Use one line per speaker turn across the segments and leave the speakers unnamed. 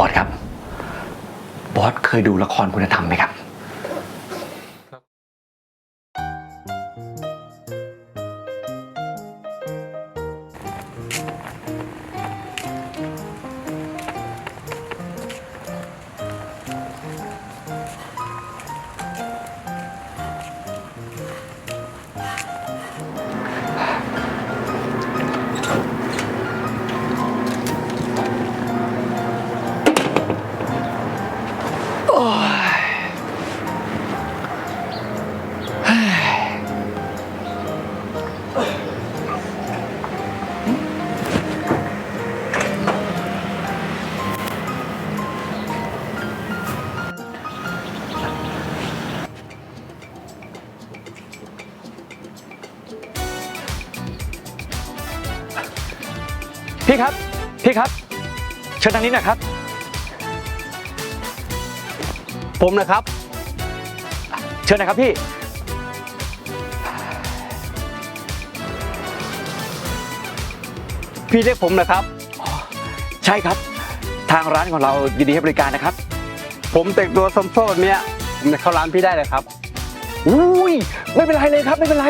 บอสครับ บอสเคยดูละครคุณธรรมไหมครับ ครับ พี่ครับ เชิญทางนี้หนะครับ
ผมนะครับ
เชิญนะครับพี่
พี่เรียกผมนะครับ
ใช่ครับ ทางร้านของเรายินดีให้บริการนะครับ
ผมแต่งตัวสมโซแบบเนี้ยผมจะเข้าร้านพี่ได้เลยครับ
อุ้ยไม่เป็นไรเลยครับ ไม่เป็นไร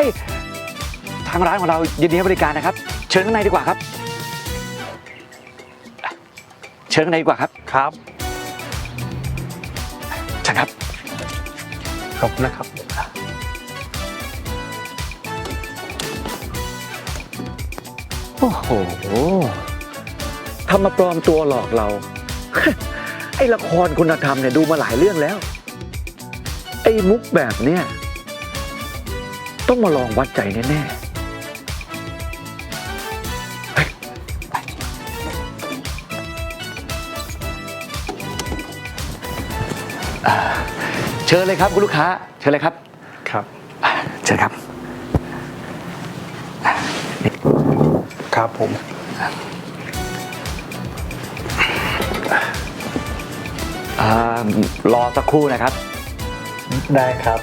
ทางร้านของเรายินดีให้บริการนะครับ เชิญข้างในดีกว่าครับ เชิญข้างในดีกว่าครับ
ครับ
เชิญครับ
ขอบคุณนะครับ
โอ้โหทำมาปลอมตัวหลอกเรา ไอ้ละครคุณธรรมเนี่ยดูมาหลายเรื่องแล้ว ไอ้มุกแบบเนี้ยต้องมาลองวัดใจแน่ๆ ชิญเลยครับคุณลูกค้า เชิญเลยครับ
ครับ
อ่าเชิญครับ
ครับผม
อ่ารอสักครู่นะครับ
ได้ครับ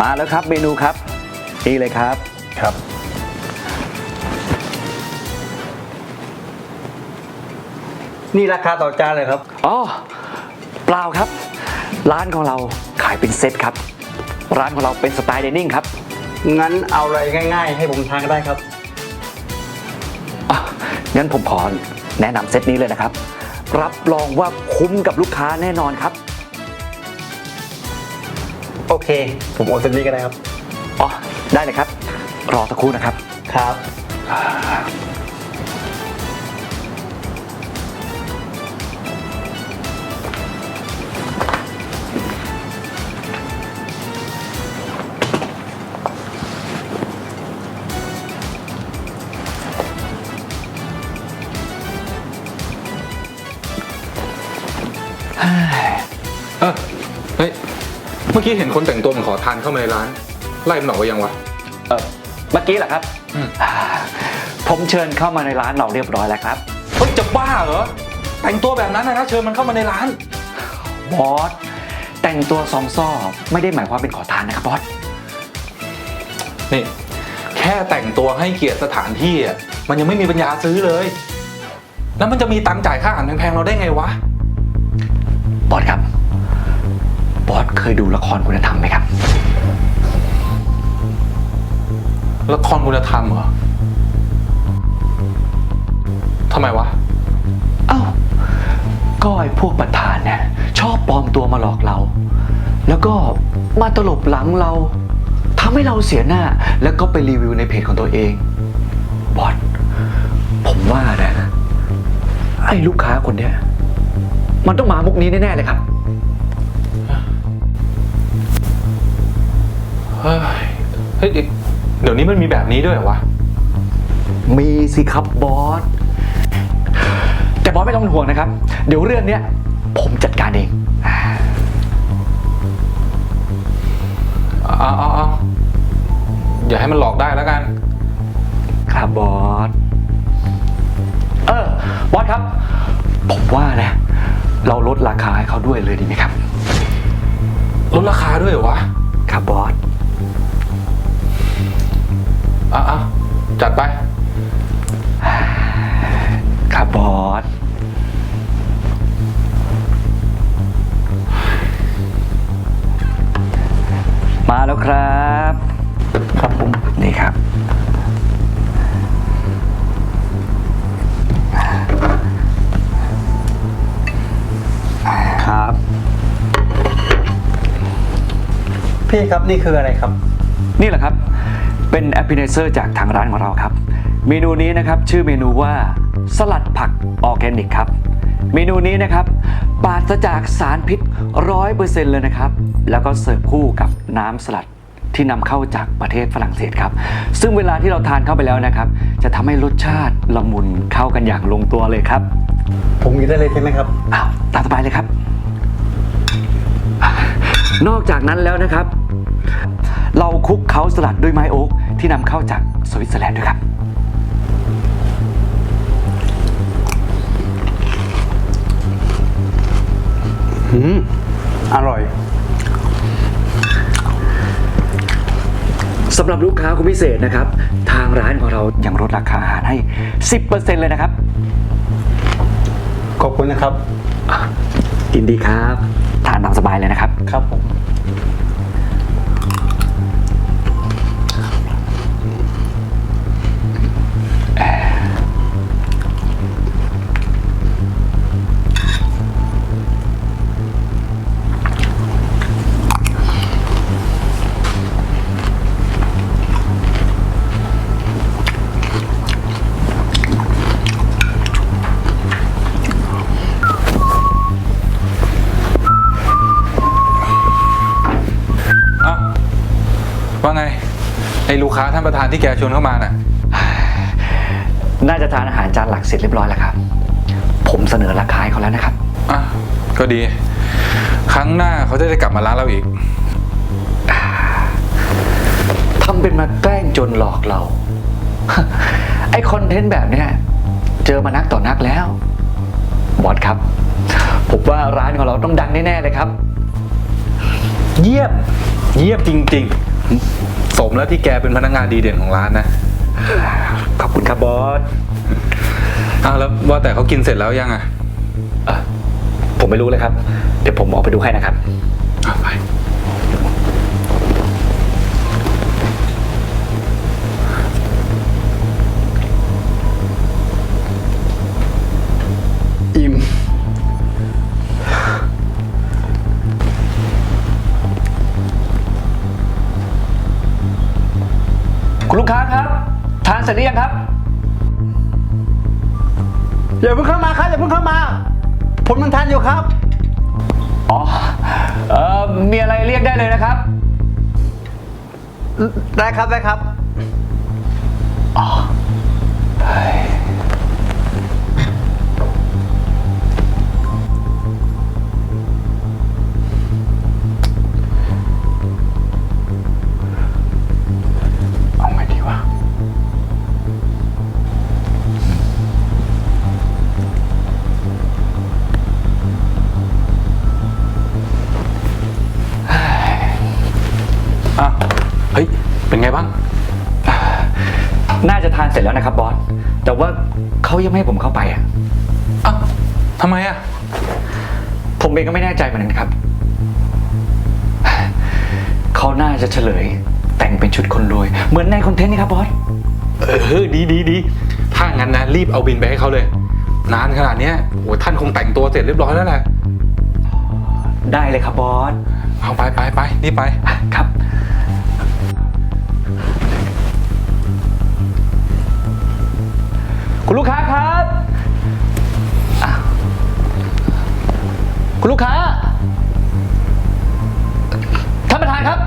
มาแล้วครับเมนูครับนี่เลยครับ
ครับ นี่ราคาต่อจานเลยครับ
อ๋อเปล่าครับ ร้านของเราขายเป็นเซตครับ ร้านของเราเป็นสไตล์เดนิ่งครับ
งั้นเอาอะไรง่าย ๆ ให้ผมทานก็ได้ครับ
อะงั้นผมขอแนะนำเซตนี้เลยนะครับ รับรองว่าคุ้มกับลูกค้าแน่นอนครับ
โอเค ผมโอนเซนนี้ก็ได้ครับ
อ๋อ ได้เลยครับ รอสักครู่นะครับ
ครับ
อกี้เห็นคนแต่งตัวเหมือนขอทานเข้ามาในร้าน ไล่มันออกไปยังวะ
เออเมื่อกี้เหรอครับ
อืม
อ่าผมเชิญเข้ามาในร้านเราเรียบร้อยแล้วครับ
เฮ้ยจะบ้าเหรอ แต่งตัวแบบนั้นนะนะเชิญมันเข้ามาในร้าน
บอส แต่งตัวซองซ่อไม่ได้หมายความเป็นขอทานนะครับบอส
นี่ แค่แต่งตัวให้เกียรติสถานที่อะมันยังไม่มีปัญญาซื้อเลย แล้วมันจะมีตังค์จ่ายค่าอาหารแพงๆเราได้ไงวะ
บอสครับบอส เคยดูละครคุณธรรมไหมครับ
ละครคุณธรรมเหรอทำไมวะ
เอ้า ก็ไอ้พวกประธานเนี่ยชอบปลอมตัวมาหลอกเรา แล้วก็มาตลบหลังเราทำให้เราเสียหน้า แล้วก็ไปรีวิวในเพจของตัวเอง บอสผมว่านะ ไอ้ลูกค้าคนเนี้ย มันต้องมามุกนี้แน่ ๆ เลยครับ
เฮ้ยเฮ้ยเดี๋ยวนี้มันมีแบบนี้ด้วยเหรอวะ
มีสิครับบอส แต่บอสไม่ต้องห่วงนะครับ เดี๋ยวเรื่องเนี้ยผมจัดการเอง
เอาเอาเอาอย่าให้มันหลอกได้แล้วกัน
ครับบอส เออบอสครับ ผมว่านะ เราลดราคาให้เขาด้วยเลยดีไหมครับ
ลดราคาด้วยเหรอวะ
ครับบอส
อะอะจัดไป
ครับบอส มาแล้วครับ ครับผม นี่ครับ
ครับ พี่ครับนี่คืออะไรครับ
นี่แหละครับ เป็นแอปเปิลเซอร์จากทางร้านของเราครับ เมนูนี้นะครับชื่อเมนูว่าสลัดผักออร์แกนิกครับ เมนูนี้นะครับปราศจากสารพิษร้อยเปอร์เซ็นต์เลยนะครับ แล้วก็เสิร์ฟคู่กับน้ำสลัดที่นำเข้าจากประเทศฝรั่งเศสครับ ซึ่งเวลาที่เราทานเข้าไปแล้วนะครับ จะทำให้รสชาติละมุนเข้ากันอย่างลงตัวเลยครับ
ผมกินได้เลยใช่ไหมครับ
อ้าวตามสบายเลยครับ นอกจากนั้นแล้วนะครับ เราคลุกเขาสลัดด้วยไม้โอ๊ก ที่นำเข้าจากสวิตเซอร์แลนด์ด้วยครับ
อืม อร่อย
สำหรับลูกค้าคนพิเศษนะครับ ทางร้านของเรายังลดราคาอาหารให้ 10%เลยนะครับ
ขอบคุณนะครับ
ยินดีครับ ทานตามสบายเลยนะครับ
ครับผม
ว่าไงไอ้ลูกค้าท่านประธานที่แกชวนเข้ามาน่ะ
น่าจะทานอาหารจานหลักเสร็จเรียบร้อยแล้วครับ ผมเสนอราคาให้เขาแล้วนะครับ
อะ ก็ดี ครั้งหน้าเขาจะได้กลับมาร้านเราอีก
ทำเป็นมาแกล้งจนหลอกเรา ไอคอนเทนต์แบบเนี้ยเจอมานักต่อนักแล้ว บอสครับ ผมว่าร้านของเราต้องดังแน่ ๆ เลยครับ
เยี่ยม เยี่ยมจริง ๆ สมแล้วที่แกเป็นพนักงานดีเด่นของร้านนะ
ขอบคุณครับบอส
อ้าวแล้วว่าแต่เขากินเสร็จแล้วยังอะ
เอ่อผมไม่รู้เลยครับ เดี๋ยวผมออกไปดูให้นะครับ
อ
ย่า
เพิ่งเข้ามาครับอย่าเพิ่งเข้ามาผมยังทานอยู่ครับ
อ๋อ เอ่อ มีอะไรเรียกได้เลยนะครับ
ได้ครับได้ครับ
เอ แต่ว่าเขายังไม่ให้ผมเข้าไปอะ
อะทำไมอะ
ผมเองก็ไม่แน่ใจเหมือนกันครับ เขาน่าจะเฉลย แต่งเป็นชุดคนรวย เหมือนในคอนเทนต์นี่ครับบอส
เออ ดีดีดีถ้างั้นนะ รีบเอาบินไปให้เขาเลย นานขนาดเนี้ยโอ้ท่านคงแต่งตัวเสร็จเรียบร้อยแล้วแหละ
ได้เลยครับบอส
เอาไปไปไปรีบไป
ครับ คุณลูกค้าครับอ้าวคุณลูกค้า ท่านประธานครับ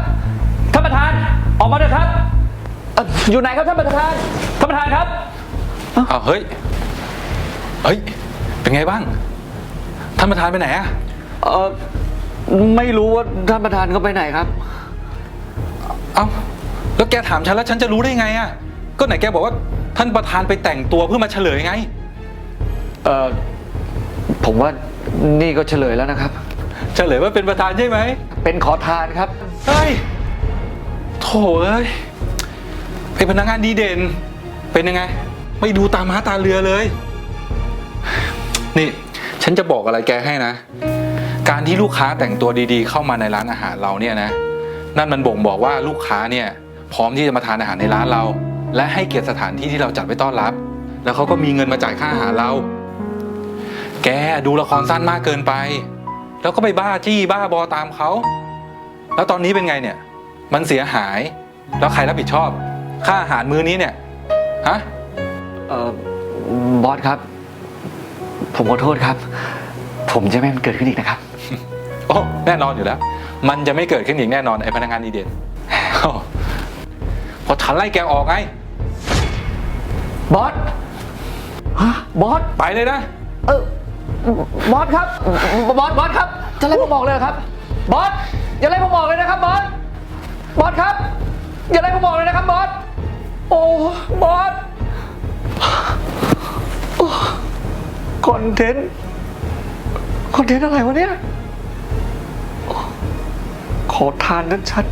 ท่านประธาน ออกมาเลยครับเอ่ออยู่ไหนครับท่านประธาน ท่านประธานครับ
เอาเฮ้ย เฮ้ย เป็นไงบ้าง ท่านประธานไปไหนอะ
เออไม่รู้ว่าท่านประธานเขาไปไหนครับ
เอ้า แล้วแกถามฉันแล้วฉันจะรู้ได้ไงอะก็ไหนแกบอกว่า ท่านประธานไปแต่งตัวเพื่อมาเฉลยไง
เออผมว่านี่ก็เฉลยแล้วนะครับ
เฉลยว่าเป็นประธานใช่ไหม
เป็นขอทานครับ
เฮ้ยโถเอ้ยไอพนักงานดีเด่น เป็นยังไง ไม่ดูตามม้าตาเรือเลย นี่ ฉันจะบอกอะไรแกให้นะ การที่ลูกค้าแต่งตัวดีๆ เข้ามาในร้านอาหารเราเนี่ยนะ นั่นมันบ่งบอกว่าลูกค้าเนี่ย พร้อมที่จะมาทานอาหารในร้านเรา และให้เกียรติสถานที่ที่เราจัดไว้ต้อนรับ แล้วเขาก็มีเงินมาจ่ายค่าอาหารเรา แกดูละครสั้นมากเกินไป แล้วก็ไปบ้าจี้บ้าบอตามเขา แล้วตอนนี้เป็นไงเนี่ย มันเสียหาย แล้วใครรับผิดชอบ ค่าอาหารมื้อนี้เนี่ย ฮะ
เออบอสครับ ผมขอโทษครับ ผมจะไม่ให้มันเกิดขึ้นอีกนะครับ
โอ้แน่นอนอยู่แล้ว มันจะไม่เกิดขึ้นอีกแน่นอนไอ้พนักงานดีเด่นโอ้เพราะฉันไล่แกออกไง
บอสฮะบอส
ไปเลยนะ
เออบอสครับบอสบอสครับจะไล่ผมบอกเลยเหรอครับบอสอย่าไล่ผมบอกเลยนะครับบอสบอสครับอย่าไล่ผมบอกเลยนะครับบอสโอ้บอสโอ้คอนเทนต์คอนเทนต์อะไรวะเนี่ยขอทานนั้นชัด